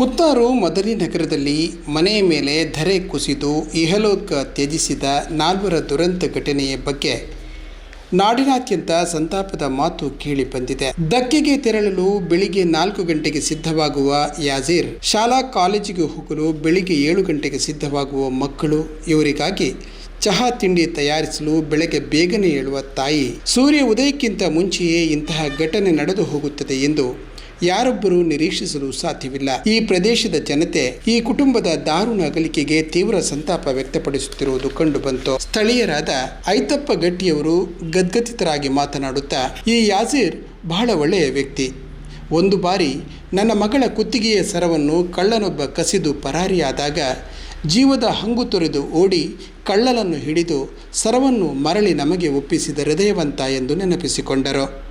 ಕುತ್ತಾರು ಮದರಿ ನಗರದಲ್ಲಿ ಮನೆಯ ಮೇಲೆ ಧರೆ ಕುಸಿದು ಇಹಲೋಕ ತ್ಯಜಿಸಿದ ನಾಲ್ವರ ದುರಂತ ಘಟನೆಯ ಬಗ್ಗೆ ನಾಡಿನಾದ್ಯಂತ ಸಂತಾಪದ ಮಾತು ಕೇಳಿ ಬಂದಿದೆ. ದಕ್ಕೆಗೆ ತೆರಳಲು ಬೆಳಿಗ್ಗೆ ನಾಲ್ಕು ಗಂಟೆಗೆ ಸಿದ್ಧವಾಗುವ ಯಾಜೀರ್, ಶಾಲಾ ಕಾಲೇಜಿಗೆ ಹೋಗಲು ಬೆಳಿಗ್ಗೆ ಏಳು ಗಂಟೆಗೆ ಸಿದ್ಧವಾಗುವ ಮಕ್ಕಳು, ಇವರಿಗಾಗಿ ಚಹಾ ತಿಂಡಿ ತಯಾರಿಸಲು ಬೆಳಗ್ಗೆ ಬೇಗನೆ ಏಳುವ ತಾಯಿ. ಸೂರ್ಯ ಉದಯಕ್ಕಿಂತ ಮುಂಚೆಯೇ ಇಂತಹ ಘಟನೆ ನಡೆದು ಹೋಗುತ್ತದೆ ಎಂದು ಯಾರೊಬ್ಬರೂ ನಿರೀಕ್ಷಿಸಲು ಸಾಧ್ಯವಿಲ್ಲ. ಈ ಪ್ರದೇಶದ ಜನತೆ ಈ ಕುಟುಂಬದ ದಾರುಣ ಅಗಲಿಕೆಗೆ ತೀವ್ರ ಸಂತಾಪ ವ್ಯಕ್ತಪಡಿಸುತ್ತಿರುವುದು ಕಂಡುಬಂತು. ಸ್ಥಳೀಯರಾದ ಐತಪ್ಪ ಗಟ್ಟಿಯವರು ಗದ್ಗದಿತರಾಗಿ ಮಾತನಾಡುತ್ತಾ, ಈ ಯಾಜೀರ್ ಬಹಳ ಒಳ್ಳೆಯ ವ್ಯಕ್ತಿ. ಒಂದು ಬಾರಿ ನನ್ನ ಮಗಳ ಕುತ್ತಿಗೆಯ ಸರವನ್ನು ಕಳ್ಳನೊಬ್ಬ ಕಸಿದು ಪರಾರಿಯಾದಾಗ, ಜೀವದ ಹಂಗು ತೊರೆದು ಓಡಿ ಕಳ್ಳಲನ್ನು ಹಿಡಿದು ಸರವನ್ನು ಮರಳಿ ನಮಗೆ ಒಪ್ಪಿಸಿದ ಹೃದಯವಂತ ಎಂದು ನೆನಪಿಸಿಕೊಂಡರು.